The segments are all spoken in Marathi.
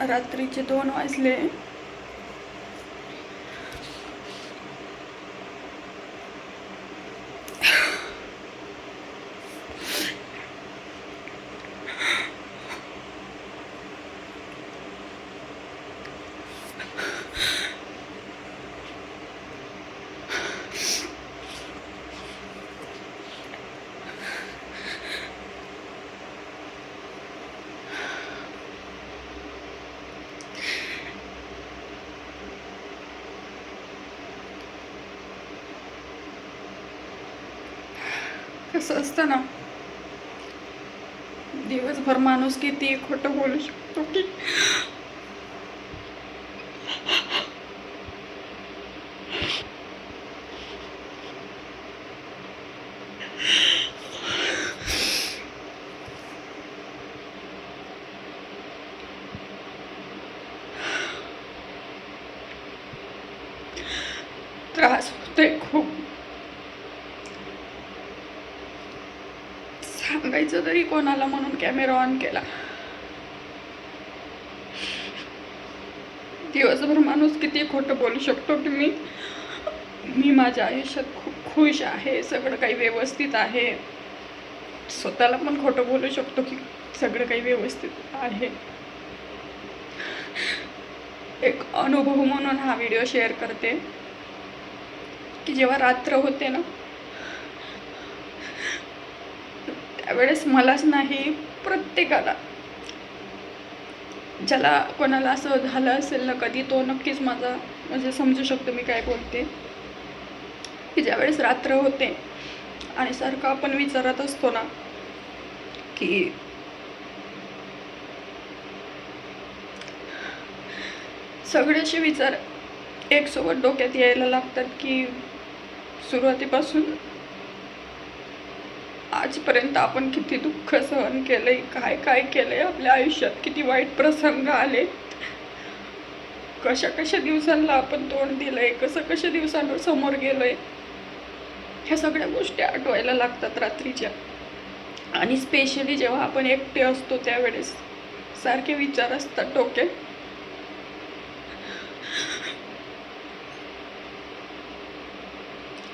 रात्रीचे दोन वाजले. कसं असतं ना. दिवसभर माणूस किती खोटं बोलू शकतो की त्रास होतोय खूप सांगायचं तरी कोणाला म्हणून कॅमेरा ऑन केला. दिवसभर माणूस किती खोटं बोलू शकतो की मी मी माझ्या आयुष्यात खूप खुश आहे. सगळं काही व्यवस्थित आहे. स्वतःला पण खोटं बोलू शकतो की सगळं काही व्यवस्थित आहे. एक अनुभव म्हणून हा व्हिडिओ शेअर करते. की जेव्हा रात्र होते ना त्यावेळेस मलाच नाही प्रत्येकाला. ज्याला कोणाला असं झालं असेल ना कधी तो नक्कीच माझा म्हणजे समजू शकतो मी काय बोलते. की ज्यावेळेस रात्र होते आणि सारखं आपण विचारत असतो ना की सगळ्याचे विचार एकसोबत डोक्यात यायला लागतात की सुरुवातीपासून आजपर्यंत आपण किती दुःख सहन केलंय काय काय केलंय आपल्या आयुष्यात किती वाईट प्रसंग आले कशा कशा दिवसांना आपण तोंड दिलंय कसं कशा दिवसांवर समोर गेलोय ह्या सगळ्या गोष्टी आठवायला लागतात रात्रीच्या. आणि स्पेशली जेव्हा आपण एकटे असतो त्यावेळेस सारखे विचार असतात डोके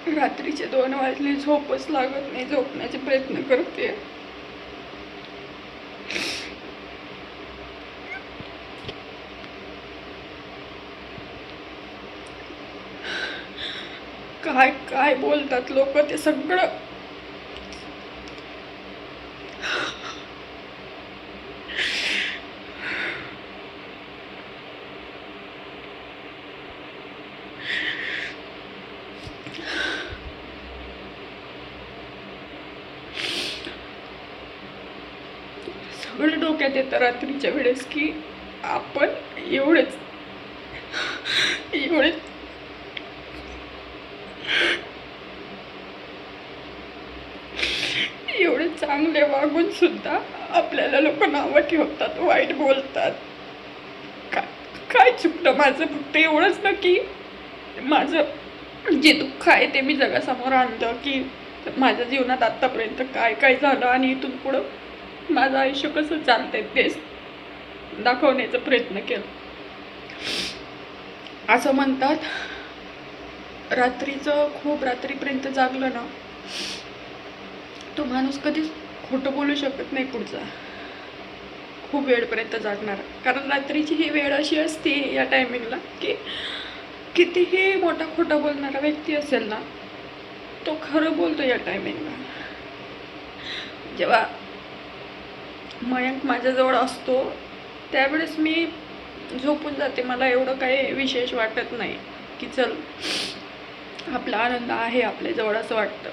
रात्रीचे दोन वाजले झोपच लागत नाही झोपण्याचे प्रयत्न करते काय काय बोलतात लोक ते सगळं सगळं डोक्यात येतं रात्रीच्या वेळेस की आपण एवढेच एवढेच एवढे चांगले वागून सुद्धा आपल्याला लोक नावं ठेवतात वाईट बोलतात. काय काय चुकलं माझं? फक्त एवढंच ना की माझं जे दुःख आहे ते मी जगासमोर आणलं की माझ्या जीवनात आत्तापर्यंत काय काय झालं आणि इथून पुढं माझं आयुष्य कसं चालतंय तेच दाखवण्याचा प्रयत्न केला. असं म्हणतात रात्रीचं खूप रात्रीपर्यंत जागलं ना तो माणूस कधीच खोटं बोलू शकत नाही पुढचा. खूप वेळपर्यंत जागणार. कारण रात्रीची ही वेळ अशी असते या टायमिंगला की कितीही मोठा खोटा बोलणारा व्यक्ती असेल ना तो खरं बोलतो या टायमिंगला जेव्हा मयंक माझ्याजवळ असतो त्यावेळेस मी झोपून जाते. मला एवढं काही विशेष वाटत नाही की चल आपला आनंद आहे आपल्याजवळ असं वाटतं.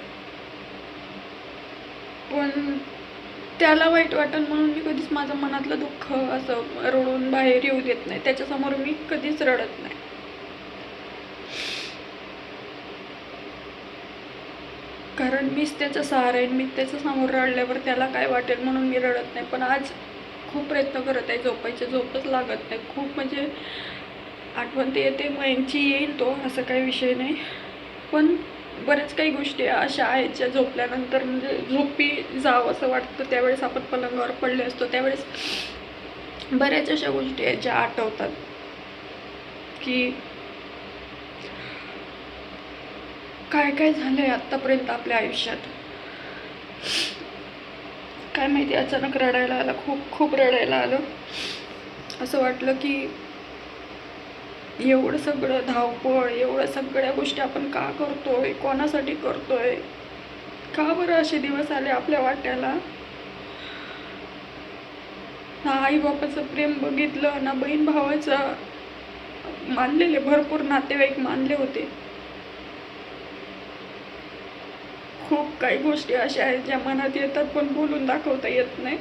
पण त्याला वाईट वाटन म्हणून मी कधीच माझं मनातलं दुःख असं रडून बाहेर येऊ देत नाही. त्याच्यासमोर मी कधीच रडत नाही. कारण मीच त्याचा सहारा आहे मी त्याच्यासमोर रडल्यावर त्याला काय वाटेल म्हणून मी रडत नाही. पण आज खूप प्रयत्न करत आहे झोपायचे झोपच लागत नाही. खूप म्हणजे आठवण ते येते मग येईल तो असं काही विषय नाही. पण बऱ्याच काही गोष्टी अशा आहेत ज्या झोपल्यानंतर म्हणजे झोपी जावं असं वाटतं. त्यावेळेस आपण पलंगावर पडले असतो. त्यावेळेस बऱ्याच अशा गोष्टी आहेत ज्या आठवतात की काय काय झालं आहे आत्तापर्यंत आपल्या आयुष्यात? काय माहिती अचानक रडायला आलं खूप खूप रडायला आलं. असं वाटलं की एवढं सगळं धावपळ एवढं सगळ्या गोष्टी आपण का करतोय? कोणासाठी करतोय? का बरं असे दिवस आले आपल्या वाट्याला? ना आई बापाचं प्रेम बघितलं ना बहीण भावाचं मानलेले भरपूर नातेवाईक मानले होते. खूप काही गोष्टी अशा आहेत ज्या मनात येतात पण बोलून दाखवता येत नाही.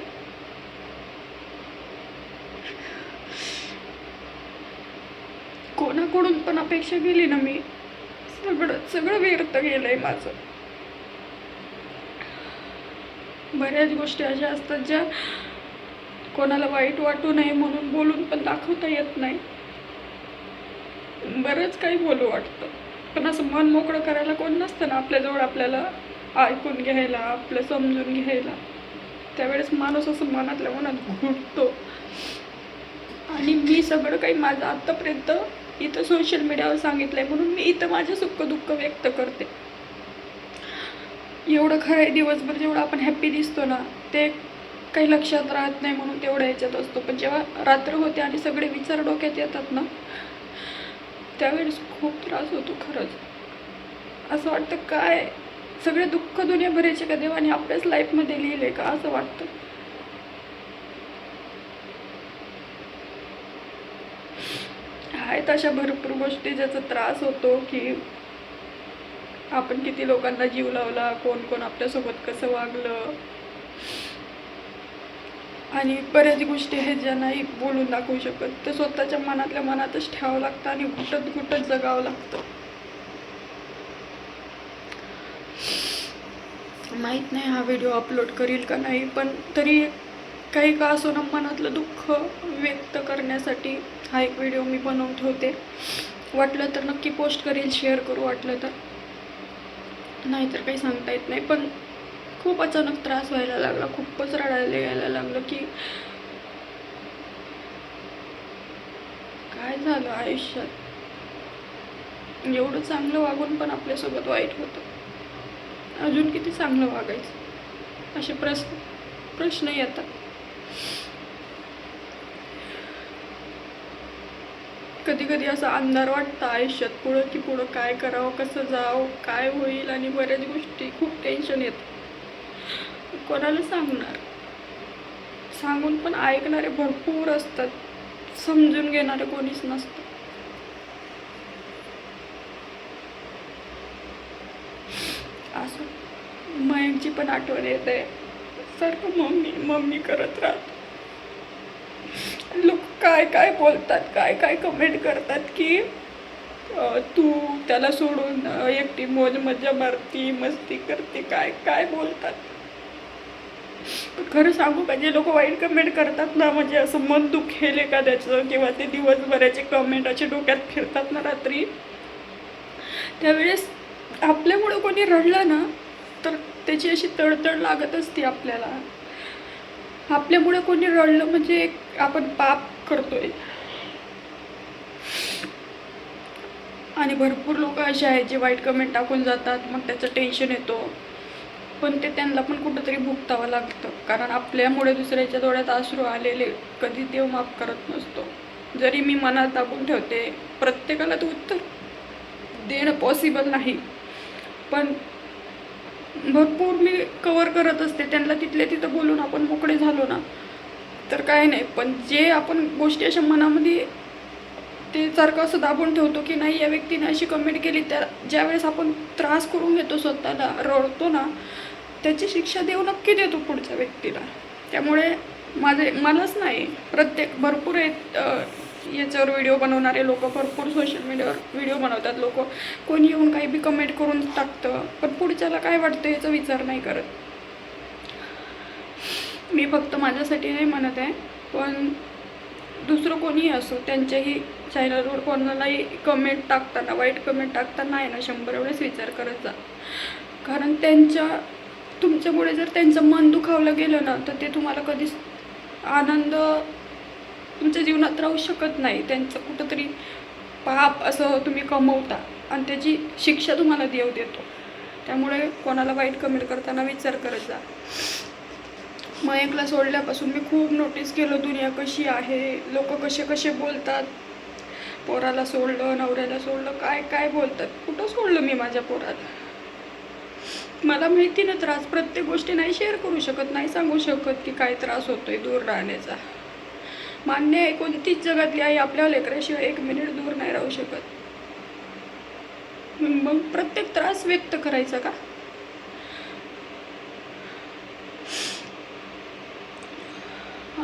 कोणाकडून पण अपेक्षा केली ना मी सगळं सगळं व्यर्थ गेलंय माझं. बऱ्याच गोष्टी अशा असतात ज्या कोणाला वाईट वाटू नये म्हणून बोलून पण दाखवता येत नाही. बरंच काही बोलू वाटतं. पण असं मन मोकळं करायला कोण नसतं ना आपल्याजवळ आपल्याला. ऐकून घ्यायला आपलं समजून घ्यायला. त्यावेळेस माणूस असं मनातल्या मनात घुटतो. आणि मी सगळं काही माझं आत्तापर्यंत इथं सोशल मीडियावर सांगितलं आहे म्हणून मी इथं माझं सुख दुःख व्यक्त करते. एवढं खरं आहे दिवसभर जेवढं आपण हॅप्पी दिसतो ना ते काही लक्षात राहत नाही म्हणून तेवढ्या ह्याच्यात असतो. पण जेव्हा रात्र होते आणि सगळे विचार डोक्यात येतात ना त्यावेळेस खूप त्रास होतो खरंच. असं वाटतं काय सगळे दुःख दुनियाभराचे का देवाने आपल्याच लाईफमध्ये लिहिले का असं वाटतं? आहेत अशा भरपूर गोष्टी ज्याचा त्रास होतो की आपण किती लोकांना जीव लावला कोण कोण आपल्यासोबत कसं वागलं? आणि बऱ्याच गोष्टी आहेत ज्या नाही बोलून दाखवू शकत. ते स्वतःच्या मनातल्या मनातच ठेवावं लागतं आणि घुटत घुटत जगावं लागतं. माहीत नाही हा व्हिडिओ अपलोड करील का नाही पण तरी काही का असो ना मनातलं दुःख व्यक्त करण्यासाठी हा एक व्हिडिओ मी बनवून ठेवते. वाटलं तर नक्की पोस्ट करेल शेअर करू वाटलं तर. नाहीतर काही सांगता येत नाही पण खूप अचानक त्रास व्हायला लागला खूपच रडायला यायला लागलं की काय झालं आयुष्यात? एवढं चांगलं वागून पण आपल्यासोबत वाईट होतं. अजून किती चांगलं वागायचं? असे प्रश्न प्रश्न येतात. कधी कधी असा अंधार वाटतं आयुष्यात पुढं की पुढं काय करावं कसं जावं काय होईल आणि बऱ्याच गोष्टी खूप टेन्शन येतं कोणाला सांगणार? सांगून पण ऐकणारे भरपूर असतात. समजून घेणारे कोणीच नसतं असं मयंकची पण आठवण येते. सारखं मम्मी मम्मी करत राहत लोक काय काय बोलतात काय काय कमेंट करतात की तू त्याला सोडून एकटी मोज मजा मारती मस्ती करते काय काय बोलतात? खरं सांगू का जे लोक वाईट कमेंट करतात ना म्हणजे असं मन दुखेल एखाद्याचं किंवा ते दिवसभराचे कमेंट असे डोक्यात फिरतात ना रात्री त्यावेळेस आपल्यामुळं कोणी रडलं ना तर त्याची अशी तडतड लागत असते आपल्याला. आपल्यामुळे कोणी रडलं म्हणजे एक आपण पाप करतोय. आणि भरपूर लोक असे आहेत जे वाईट कमेंट टाकून जातात मग त्याचं टेन्शन येतो. पण ते त्यांना पण कुठंतरी भुगतावं लागतं. कारण आपल्यामुळे दुसऱ्याच्या डोळ्यात अश्रू आलेले कधी देव माफ करत नसतो. जरी मी मनात दाबून ठेवते प्रत्येकाला ते उत्तर देणं पॉसिबल नाही. पण भरपूर मी कवर करत असते. त्यांना तिथल्या तिथं बोलून आपण मोकळे झालो ना तर काय नाही. पण जे आपण गोष्टी अशा मनामध्ये ते सारखं असं दाबून ठेवतो की नाही या व्यक्तीने अशी कमेंट केली त्या ज्यावेळेस आपण त्रास करून घेतो स्वतःला रडतो ना त्याची शिक्षा देऊ नक्की देतो पुढच्या व्यक्तीला. त्यामुळे माझे मलाच नाही. प्रत्येक भरपूर आहेत याच्यावर व्हिडिओ बनवणारे लोक भरपूर सोशल मीडियावर व्हिडिओ बनवतात लोक. कोणी येऊन काही बी कमेंट करून टाकतं. पण पुढच्याला काय वाटतं याचा विचार नाही करत. मी फक्त माझ्यासाठी नाही म्हणत आहे. पण दुसरं कोणीही असो त्यांच्याही चॅनलवर कोणालाही कमेंट टाकताना वाईट कमेंट टाकताना आहे ना शंभर वेळेस विचार करत जा. कारण त्यांच्या तुमच्यामुळे जर त्यांचं मन दुखावलं गेलं ना तर ते तुम्हाला कधीच आनंद तुमच्या जीवनात राहू शकत नाही. त्यांचं कुठंतरी पाप असं तुम्ही कमवता आणि त्याची शिक्षा तुम्हाला देव देतो. त्यामुळे कोणाला वाईट कमेंट करताना विचार करत जा. मयंकला सोडल्यापासून मी खूप नोटीस केलं दुनिया कशी आहे लोक कसे कसे बोलतात. पोराला सोडलं नवऱ्याला सोडलं काय काय बोलतात. कुठं सोडलं मी माझ्या पोराला? मला माहिती ना त्रास प्रत्येक गोष्टी नाही शेअर करू शकत नाही सांगू शकत की काय त्रास होतोय दूर राहण्याचा. मान्य आहे कोणतीच जगातली आई आपल्या लेकराशिवाय एक मिनिट दूर नाही राहू शकत. मग प्रत्येक त्रास व्यक्त करायचा का?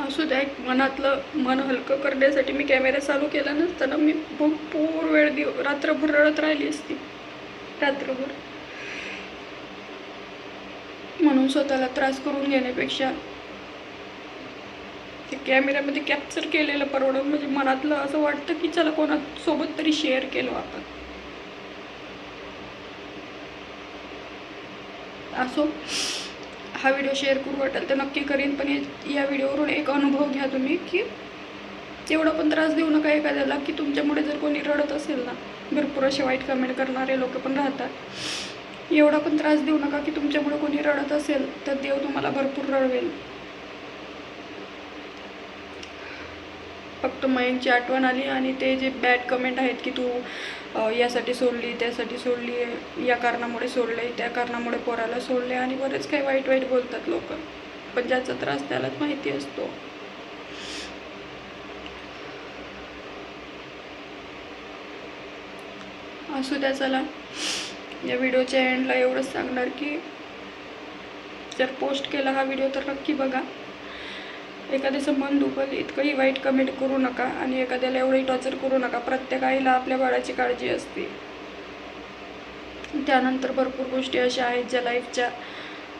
असू द्या एक मनातलं मन हलकं करण्यासाठी मी कॅमेरा चालू केला नसताना मी भरपूर वेळ दिव रात्रभर रडत राहिली असती. रात्रभर. म्हणून स्वतःला त्रास करून घेण्यापेक्षा ते कॅमेऱ्यामध्ये कॅप्चर केलेलं परवडून म्हणजे मनातलं असं वाटतं की चला कोणासोबत तरी शेअर केलो आपण. असो हा व्हिडिओ शेअर करू वाटेल तर नक्की करीन पण या व्हिडिओवरून एक अनुभव घ्या तुम्ही की एवढा पण त्रास देऊ नका एखाद्याला की तुमच्यामुळे जर कोणी रडत असेल ना भरपूर असे वाईट कमेंट करणारे लोक पण राहतात. एवढा पण त्रास देऊ नका की तुमच्यामुळे कोणी रडत असेल तर देव तुम्हाला भरपूर रडवेल. फक्त मयंकची आठवण आली आणि ते जे बॅड कमेंट आहेत की तू यासाठी सोडली त्यासाठी सोडली या कारणामुळे सोडले त्या कारणामुळे पोराला सोडले आणि बरेच काही वाईट वाईट बोलतात लोक. पण ज्याचा त्रास त्यालाच माहिती असतो. असू द्या चला. या व्हिडिओच्या एंडला एवढंच सांगणार की जर पोस्ट केला हा व्हिडिओ तर नक्की बघा. एखाद्याचं मन दुखल इतकंही वाईट कमेंट करू नका आणि एखाद्याला एवढंही टॉर्चर करू नका. प्रत्येक आईला आपल्या बाळाची काळजी असते. त्यानंतर भरपूर गोष्टी अशा आहेत ज्या लाईफच्या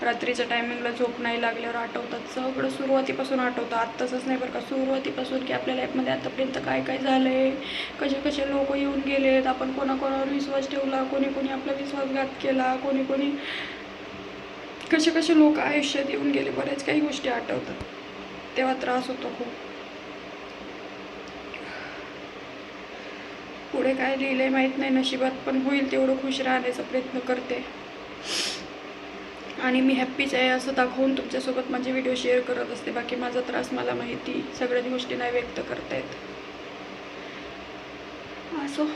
रात्रीच्या टायमिंगला झोप नाही लागल्यावर आठवतात. सगळं सुरुवातीपासून आठवतं. आत्ताचंच नाही बरं का. सुरुवातीपासून की आपल्या लाईफमध्ये आत्तापर्यंत काय काय झालं आहे कसे कसे लोक येऊन गेलेत? आपण कोणाकोणावर विश्वास ठेवला? कोणी कोणी आपला विश्वासघात केला? कोणी कोणी कसे कसे लोक आयुष्यात येऊन गेले? बऱ्याच काही गोष्टी आठवतात. तेव्हा त्रास होतो खूप. पुढे काय लिहिलंय माहीत नाही नशिबात पण होईल तेवढं खुश राहण्याचा प्रयत्न करते. आणि मी हॅप्पीच आहे असं दाखवून तुमच्यासोबत माझे व्हिडिओ शेअर करत असते. बाकी माझा त्रास मला माहिती सगळ्याच गोष्टी नाही व्यक्त करतायत. असो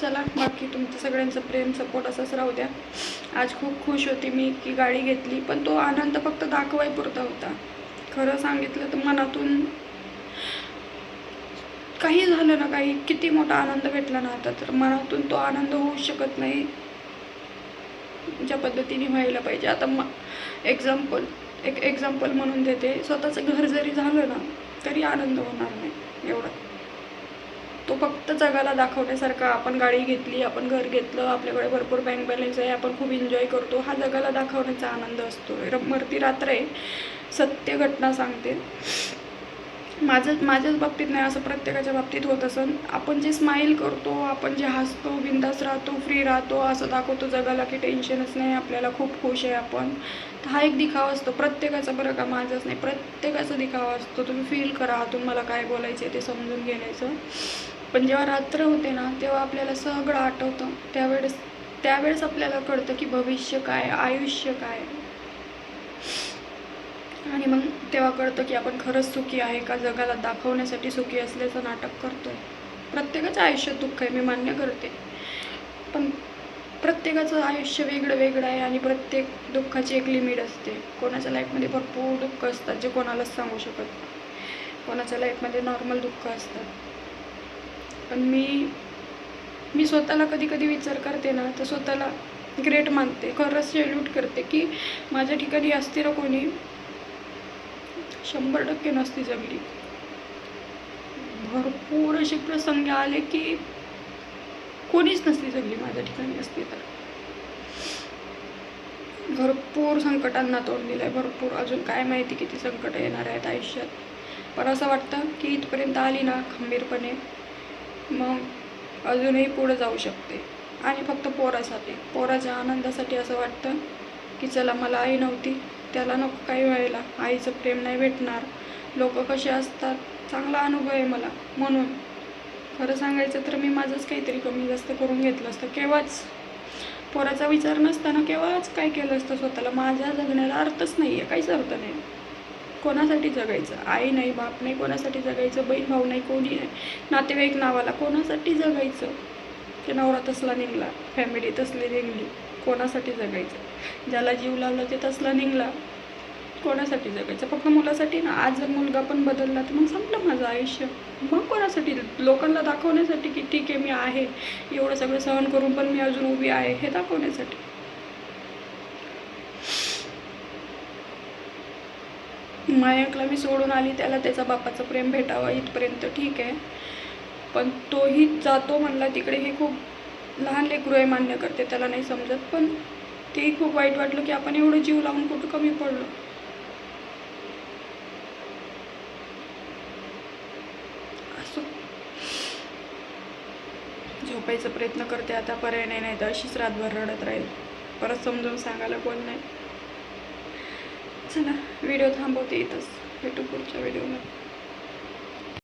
चला बाकी तुमचं सगळ्यांचं प्रेम सपोर्ट असंच राहू द्या. आज खूप खुश होती मी की गाडी घेतली पण तो आनंद फक्त दाखवायपुरता होता. खरं सांगितलं तर मनातून काही झालं ना काही किती मोठा आनंद भेटला ना आता तर मनातून तो आनंद होऊ शकत नाही. ज्या पद्धतीने व्हायला पाहिजे. आता म एक्झाम्पल एक एक्झाम्पल म्हणून देते. स्वतःचं घर जरी झालं ना तरी आनंद होणार नाही. एवढा. तो फक्त जगाला दाखवण्यासारखा आपण गाडी घेतली आपण घर घेतलं आपल्याकडे भरपूर बँक बॅलन्स आहे आपण खूप एन्जॉय करतो हा जगाला दाखवण्याचा आनंद असतो र मरती रात्र आहे सत्य घटना सांगते. माझं माझ्याच बाबतीत नाही असं प्रत्येकाच्या बाबतीत होत असं आपण जे स्माईल करतो आपण जे हसतो बिंदास राहतो फ्री राहतो असं दाखवतो जगाला की टेन्शनच नाही आपल्याला खूप खुश आहे आपण. तर हा एक दिखावा असतो. प्रत्येकाचा बरं का माझाच नाही प्रत्येकाचा दिखावा असतो. तुम्ही फील करा तुम्हाला मला काय बोलायचं आहे ते समजून घेण्याचं. पण जेव्हा रात्र होते ना तेव्हा आपल्याला सगळं आठवतं. त्यावेळेस त्यावेळेस आपल्याला कळतं की भविष्य काय आयुष्य काय. आणि मग तेव्हा कळतं की आपण खरंच सुखी आहे का? जगाला दाखवण्यासाठी सुखी असल्याचं नाटक करतो प्रत्येकाचं आयुष्य दुःख आहे मी मान्य करते. पण प्रत्येकाचं आयुष्य वेगळं वेगळं आहे आणि प्रत्येक दुःखाची एक लिमिट असते. कोणाच्या लाईफमध्ये भरपूर दुःख असतात जे कोणालाच सांगू शकत नाही. कोणाच्या लाईफमध्ये नॉर्मल दुःख असतात. पण मी मी स्वतःला कधी कधी विचार करते ना तर स्वतःला ग्रेट मानते. खरंच सेल्यूट करते की माझ्या ठिकाणी असते ना कोणी शंभर टक्के नसती जगली. भरपूर असे प्रसंग आले की कोणीच नसती जगली माझ्या ठिकाणी असती तर भरपूर संकटांना तोंड दिलं आहे भरपूर अजून काय माहिती किती संकट येणार आहेत आयुष्यात. पण असं वाटतं की इथपर्यंत आली ना खंबीरपणे मग अजूनही पुढं जाऊ शकते. आणि फक्त पोरासाठी पोराच्या आनंदासाठी असं वाटतं की चला मला आई नव्हती त्याला नको काही वेळेला आईचं प्रेम नाही भेटणार. लोक कसे असतात? चांगला अनुभव आहे मला. म्हणून खरं सांगायचं तर मी माझंच काहीतरी कमी जास्त करून घेतलं असतं. केव्हाच? पोराचा विचार नसताना केव्हाच काय केलं असतं स्वतःला? माझ्या जगण्याला अर्थच नाही आहे काहीच अर्थ नाही. कोणासाठी जगायचं? आई नाही बाप नाही कोणासाठी जगायचं? बहीण भाऊ नाही कोणी नाही. नातेवाईक नावाला कोणासाठी जगायचं? ते नवरा तसला निघला फॅमिली तसली निघली कोणासाठी जगायचं? ज्याला जीव लावला ते तसला निघला कोणासाठी जगायचं? फक्त मुलासाठी ना. आज जर मुलगा पण बदलला तर मग संपलं माझं आयुष्य. मग कोणासाठी? लोकांना दाखवण्यासाठी की ठीक आहे मी आहे. एवढं सगळं सहन करून पण मी अजून उभी आहे. हे दाखवण्यासाठी. मयंकला मी सोडून आली त्याला त्याचा बापाचं प्रेम भेटावं इथपर्यंत ठीक आहे. पण तोही जातो म्हणला तिकडे हे खूप लहान लेकरू आहे मान्य करते त्याला नाही समजत. पण तेही खूप वाईट वाटलं की आपण एवढं जीव लावून कुठं कमी पडलो? असो. झोपायचा प्रयत्न करते आता पर्याय नाही नाही तर अशीच रातभर रडत राहील. परत समजून सांगायला कोण नाही. चला व्हिडिओ थांबवते इथंच. भेटू पुढच्या व्हिडिओमध्ये.